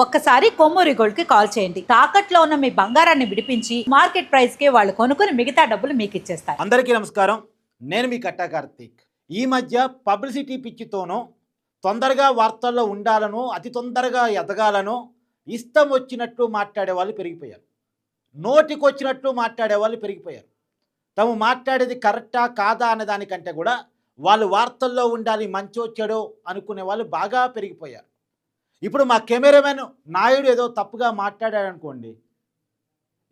ఒక్కసారి కొమ్మూరి గోల్డ్కి కాల్ చేయండి. తాకట్లో ఉన్న మీ బంగారాన్ని విడిపించి మార్కెట్ ప్రైస్కి వాళ్ళు కొనుక్కుని మిగతా డబ్బులు మీకు ఇచ్చేస్తారు. అందరికీ నమస్కారం. నేను మీ కట్టా కార్తీక్. ఈ మధ్య పబ్లిసిటీ పిచ్చితోనూ తొందరగా వార్తల్లో ఉండాలను అతి తొందరగా ఎదగాలను ఇష్టం వచ్చినట్టు మాట్లాడే వాళ్ళు పెరిగిపోయారు. నోటికొచ్చినట్లు మాట్లాడే వాళ్ళు పెరిగిపోయారు. తాము మాట్లాడేది కరెక్టా కాదా అనే దానికంటే కూడా వాళ్ళు వార్తల్లో ఉండాలి మంచో చెడో అనుకునే వాళ్ళు బాగా పెరిగిపోయారు. ఇప్పుడు మా కెమెరామెన్ నాయుడు ఏదో తప్పుగా మాట్లాడాడు అనుకోండి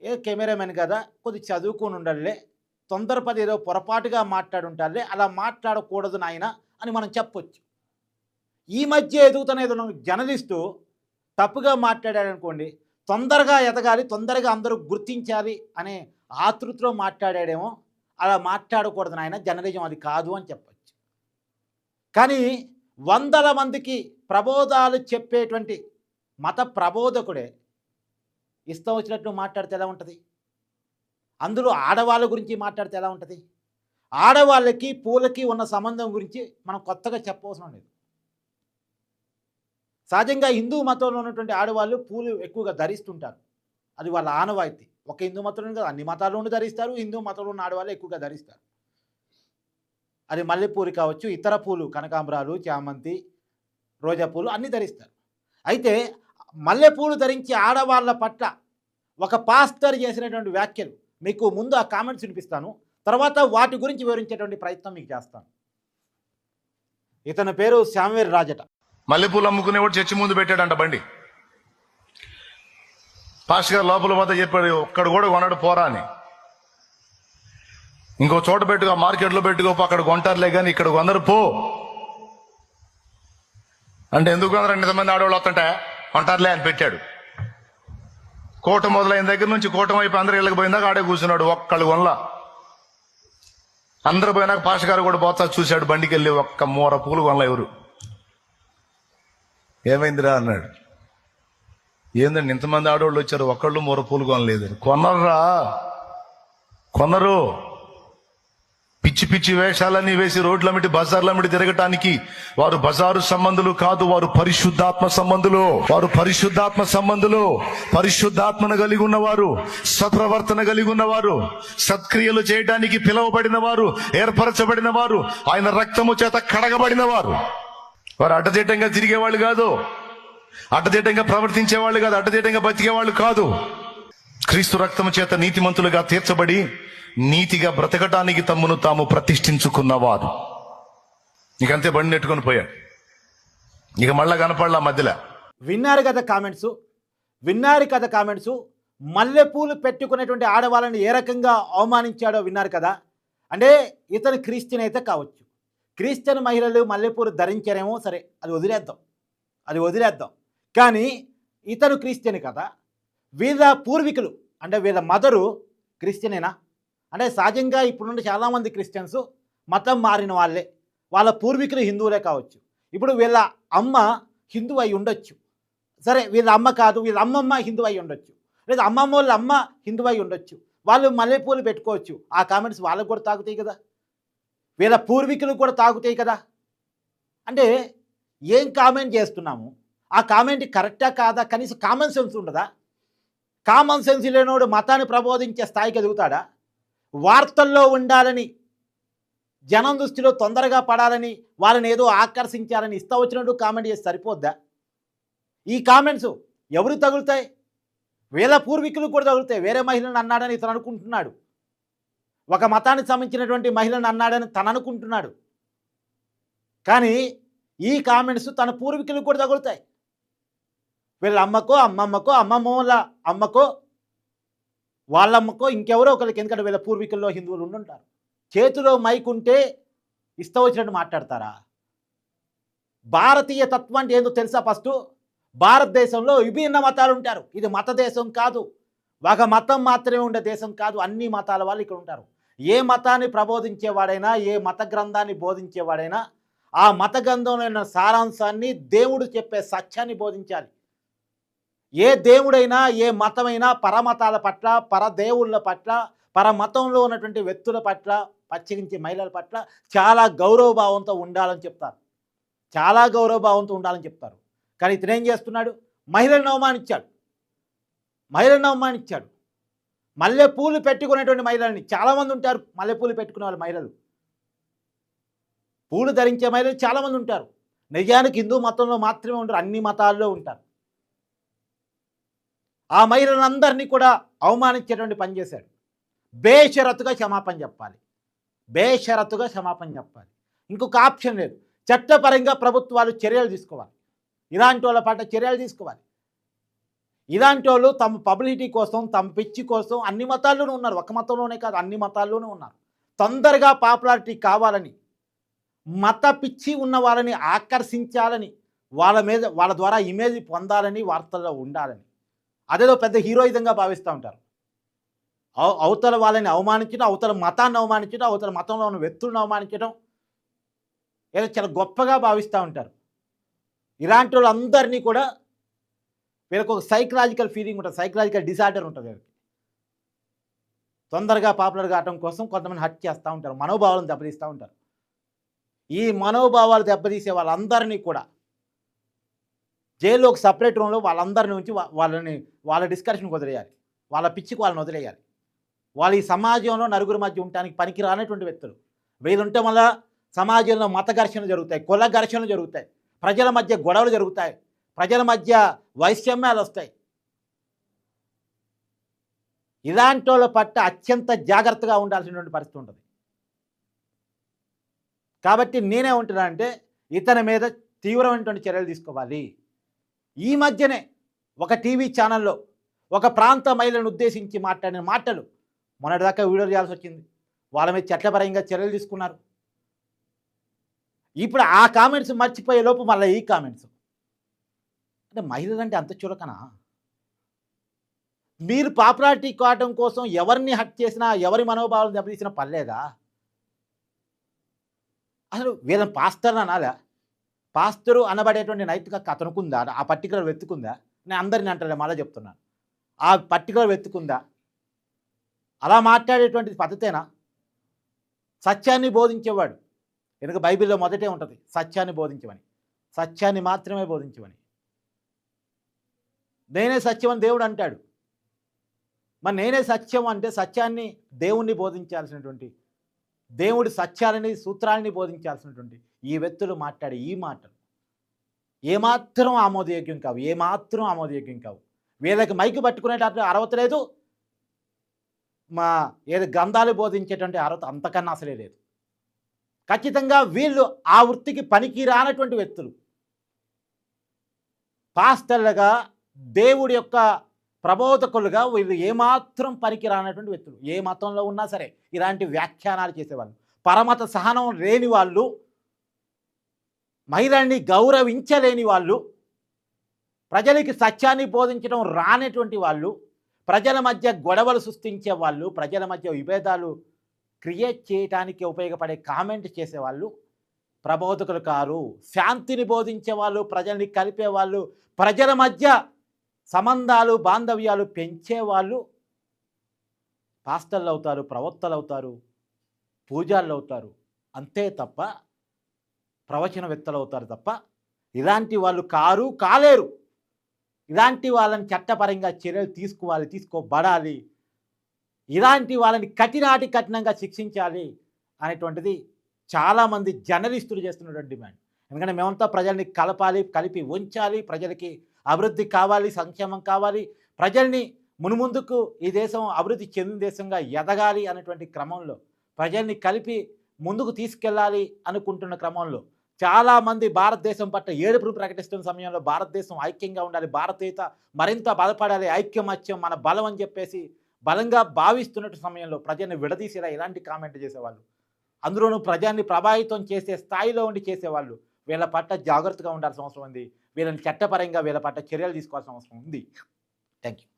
ఏ కెమెరామెన్ కదా కొద్ది చదువుకొని ఉండాలే తొందరపడి ఏదో పొరపాటుగా మాట్లాడుంటారులే అలా మాట్లాడకూడదు నాయన అని మనం చెప్పొచ్చు. ఈ మధ్య ఎదుగుతున్న ఏదో జర్నలిస్టు తప్పుగా మాట్లాడాడు అనుకోండి తొందరగా ఎదగాలి తొందరగా అందరూ గుర్తించాలి అనే ఆతృతలో మాట్లాడాడేమో అలా మాట్లాడకూడదు నాయన జర్నలిజం అది కాదు అని చెప్పొచ్చు. కానీ వందల మందికి ప్రబోధాలు చెప్పేటువంటి మత ప్రబోధకుడే ఇష్టం వచ్చినట్టు మాట్లాడితే ఎలా ఉంటుంది? అందులో ఆడవాళ్ళ గురించి మాట్లాడితే ఎలా ఉంటుంది? ఆడవాళ్ళకి పూలకి ఉన్న సంబంధం గురించి మనం కొత్తగా చెప్పవసరం లేదు. సహజంగా హిందూ మతంలో ఉన్నటువంటి ఆడవాళ్ళు పూలు ఎక్కువగా ధరిస్తుంటారు. అది వాళ్ళ ఆనవాయితీ. ఒక హిందూ మతంలో కాదు అన్ని మతాల్లోనూ ధరిస్తారు హిందూ మతంలో ఉన్న ఆడవాళ్ళు ఎక్కువగా ధరిస్తారు. అది మల్లెపూలు కావచ్చు ఇతర పూలు కనకాంబరాలు చామంతి రోజా పూలు అన్నీ ధరిస్తారు. అయితే మల్లెపూలు ధరించి ఆడవాళ్ళ పట్ల ఒక పాస్టర్ చేసినటువంటి వ్యాఖ్యలు మీకు ముందు ఆ కామెంట్స్ వినిపిస్తాను. తర్వాత వాటి గురించి వివరించేటువంటి ప్రయత్నం మీకు చేస్తాను. ఇతని పేరు శామ్వేర్ రాజట. మల్లెపూలు అమ్ముకునేవాడు చర్చి ముందు పెట్టాడంట బండి. పాస్ గారు లోపల పోతే చెప్పాడు ఒక్కడు కూడా కొనడు పోరా అని. ఇంకో చోట పెట్టుకో మార్కెట్లో పెట్టుకోపో అక్కడ కొంటారులే కానీ ఇక్కడ కొందరు పో. అంటే ఎందుకు అందరూ ఇంతమంది ఆడవాళ్ళు వస్తుంటే? ఉంటారులే అని పెట్టాడు. కోట మొదలైన దగ్గర నుంచి కోటం వైపు అందరు ఇళ్ళకి పోయిందాక ఆడే కూర్చున్నాడు ఒక్కళ్ళు కొనలా. అందరు పోయినాక పాష గారు కూడా పోతా చూశాడు బండికి వెళ్ళి ఒక్క మూర పూలు కొనలా ఎవరు. ఏమైందిరా అన్నాడు. ఏందండి ఇంతమంది ఆడవాళ్ళు వచ్చారు ఒక్కళ్ళు మూర పూలు కొనలేదు కొనర్రా. కొనరు. పిచ్చి పిచ్చి వేషాలన్నీ వేసి రోడ్లమిటి బజార్లమిటి తిరగటానికి వారు బజారు సంబంధులు కాదు వారు పరిశుద్ధాత్మ సంబంధులు. వారు పరిశుద్ధాత్మ సంబంధులు. పరిశుద్ధాత్మను కలిగి ఉన్నవారు సత్ప్రవర్తన కలిగి ఉన్నవారు సత్క్రియలు చేయడానికి పిలువబడిన వారు ఏర్పరచబడిన వారు ఆయన రక్తము చేత కడగబడిన వారు వారు అడ్డదిడ్డంగా తిరిగేవాళ్ళు కాదు. అడ్డదిడ్డంగా ప్రవర్తించేవాళ్ళు కాదు. అడ్డదిడ్డంగా బతికేవాళ్ళు కాదు. క్రీస్తు రక్తము చేత నీతిమంతులుగా తీర్చబడి నీతిగా బ్రతకటానికి తమ్మును తాము ప్రతిష్ఠించుకున్నవారు. ఇక అంతే బండి నెట్టుకొని పోయాడు ఇక మళ్ళా కనపడలా మధ్యలో. విన్నారు కదా కామెంట్స్? విన్నారు కదా కామెంట్స్? మల్లెపూలు పెట్టుకునేటువంటి ఆడవాళ్ళని ఏ రకంగా అవమానించాడో విన్నారు కదా? అంటే ఇతను క్రిస్టియన్ అయితే కావచ్చు. క్రిస్టియన్ మహిళలు మల్లెపూలు ధరించారేమో సరే అది వదిలేద్దాం. అది వదిలేద్దాం. కానీ ఇతను క్రిస్టియన్ కదా. వీళ్ళ పూర్వీకులు అంటే వీళ్ళ మదరు క్రిస్టియనేనా? అంటే సహజంగా ఇప్పుడున్న చాలామంది క్రిస్టియన్స్ మతం మారిన వాళ్ళే. వాళ్ళ పూర్వీకులు హిందువులే కావచ్చు. ఇప్పుడు వీళ్ళ అమ్మ హిందూ అయి ఉండొచ్చు. సరే వీళ్ళ అమ్మ కాదు వీళ్ళ అమ్మమ్మ హిందూ అయి ఉండొచ్చు. లేదా అమ్మమ్మ వాళ్ళ అమ్మ హిందూ అయి ఉండొచ్చు. వాళ్ళు మల్లెపూలు పెట్టుకోవచ్చు. ఆ కామెంట్స్ వాళ్ళకు కూడా తాగుతాయి కదా. వీళ్ళ పూర్వీకులు కూడా తాగుతాయి కదా. అంటే ఏం కామెంట్ చేస్తున్నాము? ఆ కామెంట్ కరెక్టా కాదా? కనీసం కామన్ సెన్స్ ఉండదా? కామన్ సెన్స్ లేనోడు మతాన్ని ప్రబోధించే స్థాయికి ఎదుగుతాడా? వార్తల్లో ఉండాలని జనం దృష్టిలో తొందరగా పడాలని వాళ్ళని ఏదో ఆకర్షించాలని ఇస్తా వచ్చినట్టు కామెంట్ చేసి సరిపోద్దా? ఈ కామెంట్స్ ఎవరు తగులుతాయి? వీళ్ళ పూర్వీకులు కూడా తగులుతాయి. వేరే మహిళను అన్నాడని ఇతను అనుకుంటున్నాడు. ఒక మతానికి సంబంధించినటువంటి మహిళను అన్నాడని తను అనుకుంటున్నాడు. కానీ ఈ కామెంట్స్ తన పూర్వీకులు కూడా తగులుతాయి. వీళ్ళ అమ్మకో అమ్మమ్మకో అమ్మమ్మల అమ్మకో వాళ్ళమ్మకో ఇంకెవరో ఒకరికి ఎందుకంటే వీళ్ళ పూర్వీకుల్లో హిందువులు ఉండుంటారు. చేతిలో మైక్ ఉంటే ఇష్టం వచ్చినట్టు మాట్లాడతారా? భారతీయ తత్వం అంటే ఏందో తెలుసా ఫస్ట్? భారతదేశంలో విభిన్న మతాలు ఉంటారు. ఇది మత దేశం కాదు. ఒక మతం మాత్రమే ఉండే దేశం కాదు. అన్ని మతాల వాళ్ళు ఇక్కడ ఉంటారు. ఏ మతాన్ని ప్రబోధించేవాడైనా ఏ మత గ్రంథాన్ని బోధించేవాడైనా ఆ మత గ్రంథంలో సారాంశాన్ని దేవుడు చెప్పే సత్యాన్ని బోధించాలి. ఏ దేవుడైనా ఏ మతమైనా పరమతాల పట్ల పరదేవుళ్ళ పట్ల పరమతంలో ఉన్నటువంటి వ్యక్తుల పట్ల పచ్చగించే మహిళల పట్ల చాలా గౌరవభావంతో ఉండాలని చెప్తారు. చాలా గౌరవభావంతో ఉండాలని చెప్తారు. కానీ ఇతను ఏం చేస్తున్నాడు? మహిళలను అవమానించాడు. మహిళలను అవమానించాడు. మల్లెపూలు పెట్టుకునేటువంటి మహిళల్ని చాలామంది ఉంటారు. మల్లెపూలు పెట్టుకునే వాళ్ళు మహిళలు. పూలు ధరించే మహిళలు చాలామంది ఉంటారు. నిజానికి హిందూ మతంలో మాత్రమే ఉంటారు అన్ని మతాల్లో ఉంటారు. ఆ మహిళలందరినీ కూడా అవమానించేటువంటి పని చేశాడు. బేషరతుగా క్షమాపణ చెప్పాలి. బేషరతుగా క్షమాపణ చెప్పాలి. ఇంకొక ఆప్షన్ లేదు. చట్టపరంగా ప్రభుత్వాలు చర్యలు తీసుకోవాలి. ఇలాంటి వాళ్ళ పాట చర్యలు తీసుకోవాలి. ఇలాంటి వాళ్ళు తమ పబ్లిసిటీ కోసం తమ పిచ్చి కోసం అన్ని మతాల్లోనూ ఉన్నారు. ఒక మతంలోనే కాదు అన్ని మతాల్లోనూ ఉన్నారు. తొందరగా పాపులారిటీ కావాలని మత పిచ్చి ఉన్న వాళ్ళని ఆకర్షించాలని వాళ్ళ మీద వాళ్ళ ద్వారా ఇమేజ్ పొందాలని వార్తల్లో ఉండాలని అదేదో పెద్ద హీరోయిజంగా భావిస్తూ ఉంటారు. అవ- అవతల వాళ్ళని అవమానించడం అవతల మతాన్ని అవమానించడం అవతల మతంలో ఉన్న వ్యక్తులను అవమానించడం ఏదో చాలా గొప్పగా భావిస్తూ ఉంటారు. ఇలాంటి వాళ్ళందరినీ కూడా వీళ్ళకి ఒక సైకలాజికల్ ఫీలింగ్ ఉంటుంది సైకలాజికల్ డిసార్డర్ ఉంటుంది వీళ్ళకి. తొందరగా పాపులర్ కావడం కోసం కొంతమంది హత్య చేస్తూ ఉంటారు మనోభావాలను దెబ్బతీస్తూ ఉంటారు. ఈ మనోభావాలు దెబ్బతీసే వాళ్ళందరినీ కూడా జైల్లో ఒక సపరేట్ రూమ్లో వాళ్ళందరిని నుంచి వాళ్ళని వాళ్ళ డిస్కషన్కి వదిలేయాలి. వాళ్ళ పిచ్చికి వాళ్ళని వదిలేయాలి. వాళ్ళు ఈ సమాజంలో నరుగురు మధ్య ఉండటానికి పనికి రానటువంటి వ్యక్తులు. వీళ్ళుంటే వల్ల సమాజంలో మత ఘర్షణ జరుగుతాయి కుల ఘర్షణలు జరుగుతాయి ప్రజల మధ్య గొడవలు జరుగుతాయి ప్రజల మధ్య వైషమ్యాలు వస్తాయి. ఇలాంటి వాళ్ళ పట్ల అత్యంత జాగ్రత్తగా ఉండాల్సినటువంటి పరిస్థితి ఉంటుంది. కాబట్టి నేనే ఉంటున్నానంటే ఇతని మీద తీవ్రమైనటువంటి చర్యలు తీసుకోవాలి. ఈ మధ్యనే ఒక టీవీ ఛానల్లో ఒక ప్రాంత మహిళను ఉద్దేశించి మాట్లాడిన మాటలు మొన్నటిదాకా వీడియో చేయాల్సి వచ్చింది. వాళ్ళ మీద చట్టపరంగా చర్యలు తీసుకున్నారు. ఇప్పుడు ఆ కామెంట్స్ మర్చిపోయే లోపు మళ్ళీ ఈ కామెంట్స్. అంటే మహిళలంటే అంత చులకనా? మీరు పాపులారిటీ కావడం కోసం ఎవరిని హట్ చేసినా ఎవరి మనోభావాలు దెబ్బతీసినా పర్లేదా? అసలు వీళ్ళని పాస్టర్ అనాలా పాస్తరు అనబడేటువంటి నైతిక అతనుకుందా? ఆ పర్టికులర్ వెతుకుందా నేను అందరిని అంటలే మళ్ళీ చెప్తున్నాను ఆ పర్టికులర్ వెతుకుందా అలా మాట్లాడేటువంటి పద్ధతేనా? సత్యాన్ని బోధించేవాడు. వెనుక బైబిల్లో మొదటే ఉంటుంది సత్యాన్ని బోధించమని. సత్యాన్ని మాత్రమే బోధించమని. నేనే సత్యం అని దేవుడు అంటాడు. మరి నేనే సత్యం అంటే సత్యాన్ని దేవుణ్ణి బోధించాల్సినటువంటి దేవుడి సత్యాలని సూత్రాలని బోధించాల్సినటువంటి ఈ వ్యక్తులు మాట్లాడే ఈ మాటలు ఏమాత్రం ఆమోదయోగ్యం కావు ఏమాత్రం ఆమోదయోగ్యం కావు. వీళ్ళకి మైకు పట్టుకునేటటువంటి అర్హత లేదు. మా ఏది గ్రంథాలు బోధించేటువంటి అర్హత అంతకన్నా అసలే లేదు. ఖచ్చితంగా వీళ్ళు ఆ వృత్తికి పనికి రానటువంటి వ్యక్తులు. పాస్తలుగా దేవుడి యొక్క ప్రబోధకులుగా వీళ్ళు ఏమాత్రం పనికి రానటువంటి వ్యక్తులు. ఏ మతంలో ఉన్నా సరే ఇలాంటి వ్యాఖ్యానాలు చేసేవాళ్ళు. పరమత సహనం లేని వాళ్ళు మహిళల్ని గౌరవించలేని వాళ్ళు ప్రజలకి సత్యాన్ని బోధించడం రానటువంటి వాళ్ళు ప్రజల మధ్య గొడవలు సృష్టించే వాళ్ళు ప్రజల మధ్య విభేదాలు క్రియేట్ చేయడానికి ఉపయోగపడే కామెంట్ చేసేవాళ్ళు ప్రబోధకులు కారు. శాంతిని బోధించే వాళ్ళు ప్రజల్ని కలిపే వాళ్ళు ప్రజల మధ్య సంబంధాలు బాంధవ్యాలు పెంచేవాళ్ళు పాస్టర్లు అవుతారు ప్రవక్తలు అవుతారు పూజారులు అవుతారు. అంతే తప్ప ప్రవచన అవుతారు తప్ప ఇలాంటి వాళ్ళు కారు కాలేరు. ఇలాంటి వాళ్ళని చట్టపరంగా చర్యలు తీసుకోవాలి తీసుకోబడాలి. ఇలాంటి వాళ్ళని కఠినాటి కఠినంగా శిక్షించాలి అనేటువంటిది చాలామంది జర్నలిస్టులు చేస్తున్నటువంటి డిమాండ్. ఎందుకంటే మేమంతా ప్రజల్ని కలపాలి కలిపి ఉంచాలి ప్రజలకి అభివృద్ధి కావాలి సంక్షేమం కావాలి. ప్రజల్ని మునుముందుకు ఈ దేశం అభివృద్ధి చెందిన దేశంగా ఎదగాలి అనేటువంటి క్రమంలో ప్రజల్ని కలిపి ముందుకు తీసుకెళ్ళాలి అనుకుంటున్న క్రమంలో చాలామంది భారతదేశం పట్ల ఏడుపులు ప్రకటిస్తున్న సమయంలో భారతదేశం ఐక్యంగా ఉండాలి భారతీయత మరింత బలపడాలి ఐక్యమత్యం మన బలం అని చెప్పేసి బలంగా భావిస్తున్నట్టు సమయంలో ప్రజల్ని విడదీసేలా ఇలాంటి కామెంట్ చేసేవాళ్ళు? అందులోనూ ప్రజల్ని ప్రభావితం చేసే స్థాయిలో ఉండి చేసేవాళ్ళు వీళ్ళ పట్ల జాగ్రత్తగా ఉండాల్సిన అవసరం ఉంది. వీళ్ళని చట్టపరంగా వీళ్ళ పట్ల చర్యలు తీసుకోవాల్సిన అవసరం ఉంది. Thank you